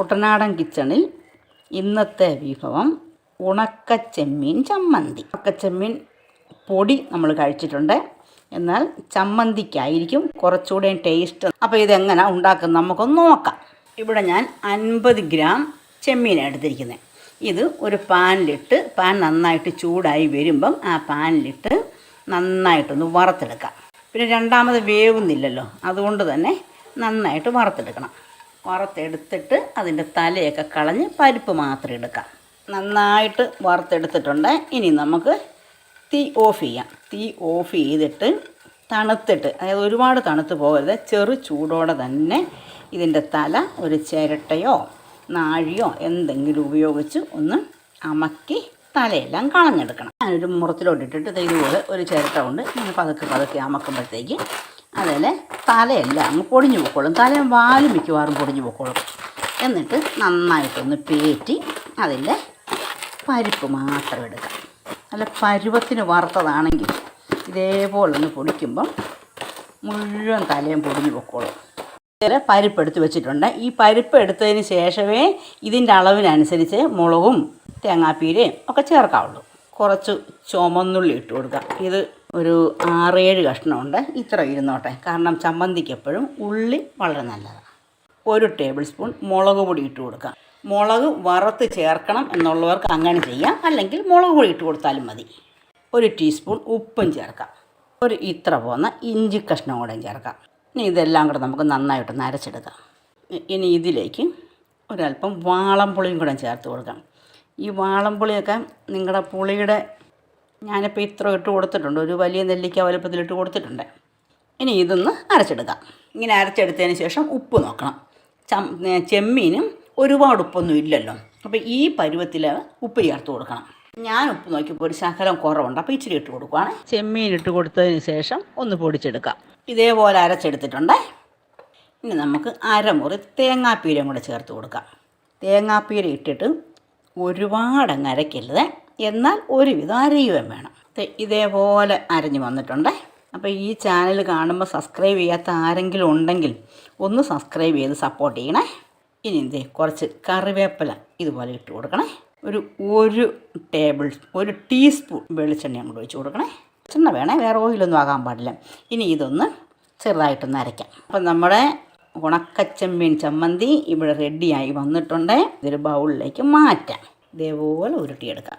കുട്ടനാടൻ കിച്ചണിൽ ഇന്നത്തെ വിഭവം ഉണക്കച്ചെമ്മീൻ ചമ്മന്തി. ഉണക്കച്ചെമ്മീൻ പൊടി നമ്മൾ കഴിച്ചിട്ടുണ്ട്. എന്നാൽ ചമ്മന്തിക്കായിരിക്കും കുറച്ചുകൂടെ ടേസ്റ്റ്. അപ്പോൾ ഇതെങ്ങനെ ഉണ്ടാക്കുന്നത് നമുക്കൊന്ന് നോക്കാം. ഇവിടെ ഞാൻ അൻപത് ഗ്രാം ചെമ്മീനാണ് എടുത്തിരിക്കുന്നത് ഇത് ഒരു പാനിലിട്ട് പാൻ നന്നായിട്ട് ചൂടായി വരുമ്പം ആ പാനിലിട്ട് നന്നായിട്ടൊന്ന് വറുത്തെടുക്കാം. പിന്നെ രണ്ടാമത് വേവുന്നില്ലല്ലോ അതുകൊണ്ട് തന്നെ നന്നായിട്ട് വറുത്തെടുക്കണം. വറുത്തെടുത്തിട്ട് അതിന്റെ തലയൊക്കെ കളഞ്ഞ് പരിപ്പ് മാത്രം എടുക്കാം നന്നായിട്ട് വറുത്തെടുത്തിട്ടുണ്ട്. ഇനി നമുക്ക് തീ ഓഫ് ചെയ്യാം. തീ ഓഫ് ചെയ്തിട്ട് തണുത്തിട്ട് അതായത് ഒരുപാട് തണുത്ത് പോകരുത്. ചെറു ചൂടോടെ തന്നെ ഇതിന്റെ തല ഒരു ചിരട്ടയോ നാഴിയോ എന്തെങ്കിലും ഉപയോഗിച്ച് ഒന്ന് അമക്കി തലയെല്ലാം കളഞ്ഞെടുക്കണം. ഞാനൊരു മുറത്തിലോട്ടിട്ടിട്ട് ഇതുപോലെ ഒരു ചിരട്ട കൊണ്ട് ഞാൻ പതുക്കെ പതുക്കെ അമക്കുമ്പോഴത്തേക്ക് അതിൽ തലയല്ല അങ്ങ് പൊടിഞ്ഞു പൊക്കോളും. തലയും വാലും മിക്കവാറും പൊടിഞ്ഞു പൊക്കോളും. എന്നിട്ട് നന്നായിട്ടൊന്ന് പേറ്റി അതിന്റെ പരിപ്പ് മാത്രം എടുക്കാം നല്ല പരുവത്തിന് വറുത്തതാണെങ്കിൽ ഇതേപോലെ ഒന്ന് പൊടിക്കുമ്പം മുഴുവൻ തലയും പൊടിഞ്ഞു പൊക്കോളും. ഇതിൽ പരിപ്പ് എടുത്ത് വെച്ചിട്ടുണ്ട്. ഈ പരിപ്പ് എടുത്തതിന് ശേഷമേ ഇതിന്റെ അളവിനനുസരിച്ച് മുളകും തേങ്ങാപ്പീരയും ഒക്കെ ചേർക്കാവുള്ളൂ. കുറച്ച് ചുമന്നുള്ളി ഇട്ട് കൊടുക്കാം ഇത് ഒരു ആറേഴ് കഷ്ണമുണ്ട്. ഇത്ര ഇരുന്നോട്ടെ. കാരണം ചമ്മന്തിക്ക് എപ്പോഴും ഉള്ളി വളരെ നല്ലതാണ് ഒരു ടേബിൾ സ്പൂൺ മുളക് പൊടി ഇട്ട് കൊടുക്കാം. മുളക് വറുത്ത് ചേർക്കണം എന്നുള്ളവർക്ക് അങ്ങനെ ചെയ്യാം. അല്ലെങ്കിൽ മുളക് പൊടി ഇട്ട് കൊടുത്താലും മതി. ഒരു ടീസ്പൂൺ ഉപ്പും ചേർക്കാം. ഒരു ഇത്ര പോന്ന ഇഞ്ചി കഷ്ണം കൂടെ ചേർക്കാം. ഇനി ഇതെല്ലാം കൂടെ നമുക്ക് നന്നായിട്ട് അരച്ചെടുക്കാം ഇനി ഇതിലേക്ക് ഒരല്പം വാളംപുളിയും കൂടെ ചേർത്ത് കൊടുക്കാം. ഈ വാളംപുളിയൊക്കെ നിങ്ങളുടെ പുളിയുടെ ഞാനിപ്പോൾ ഇത്ര ഇട്ട് കൊടുത്തിട്ടുണ്ട്. ഒരു വലിയ നെല്ലിക്ക വലുപ്പത്തിലിട്ട് കൊടുത്തിട്ടുണ്ട്. ഇനി ഇതൊന്ന് അരച്ചെടുക്കാം. ഇങ്ങനെ അരച്ചെടുത്തതിന് ശേഷം ഉപ്പ് നോക്കണം. ചം ചെമ്മീനും ഒരുപാട് ഉപ്പൊന്നും ഇല്ലല്ലോ. അപ്പോൾ ഈ പരുവത്തിൽ ഉപ്പ് ചേർത്ത് കൊടുക്കണം. ഞാൻ ഉപ്പ് നോക്കിയപ്പോൾ ഒരു ശകലം കുറവുണ്ട്. അപ്പോൾ ഇച്ചിരി ഇട്ട് കൊടുക്കുവാണ്. ചെമ്മീൻ ഇട്ട് കൊടുത്തതിന് ശേഷം ഒന്ന് പൊടിച്ചെടുക്കാം. ഇതേപോലെ അരച്ചെടുത്തിട്ടുണ്ട്. ഇനി നമുക്ക് അരമുറി തേങ്ങാപ്പീരയും കൂടെ ചേർത്ത് കൊടുക്കാം. തേങ്ങാപ്പീര ഇട്ടിട്ട് ഒരുപാടങ്ങ് അരയ്ക്കരുത് എന്നാൽ ഒരുവിധം അരയുകയും വേണം. ഇതേപോലെ അരഞ്ഞു വന്നിട്ടുണ്ട്. അപ്പോൾ ഈ ചാനൽ കാണുമ്പോൾ സബ്സ്ക്രൈബ് ചെയ്യാത്ത ആരെങ്കിലും ഉണ്ടെങ്കിൽ ഒന്ന് സബ്സ്ക്രൈബ് ചെയ്ത് സപ്പോർട്ട് ചെയ്യണേ. ഇനി എന്തേ കുറച്ച് കറിവേപ്പില ഇതുപോലെ ഇട്ട് കൊടുക്കണേ. ഒരു ഒരു ടേബിൾ ഒരു ടീസ്പൂൺ വെളിച്ചെണ്ണ അങ്ങോട്ട് ഒഴിച്ച് കൊടുക്കണേ. വെളിച്ചെണ്ണ വേണേ വേറെ ഓയിലൊന്നും ആകാൻ പാടില്ല. ഇനി ഇതൊന്ന് ചെറുതായിട്ടൊന്ന് അരയ്ക്കാം. അപ്പം നമ്മുടെ ഉണക്കച്ചെമ്മീൻ ചമ്മന്തി ഇവിടെ റെഡിയായി വന്നിട്ടുണ്ട്. ഇതൊരു ബൗളിലേക്ക് മാറ്റാം. ഇതേപോലെ ഉരുട്ടിയെടുക്കാം.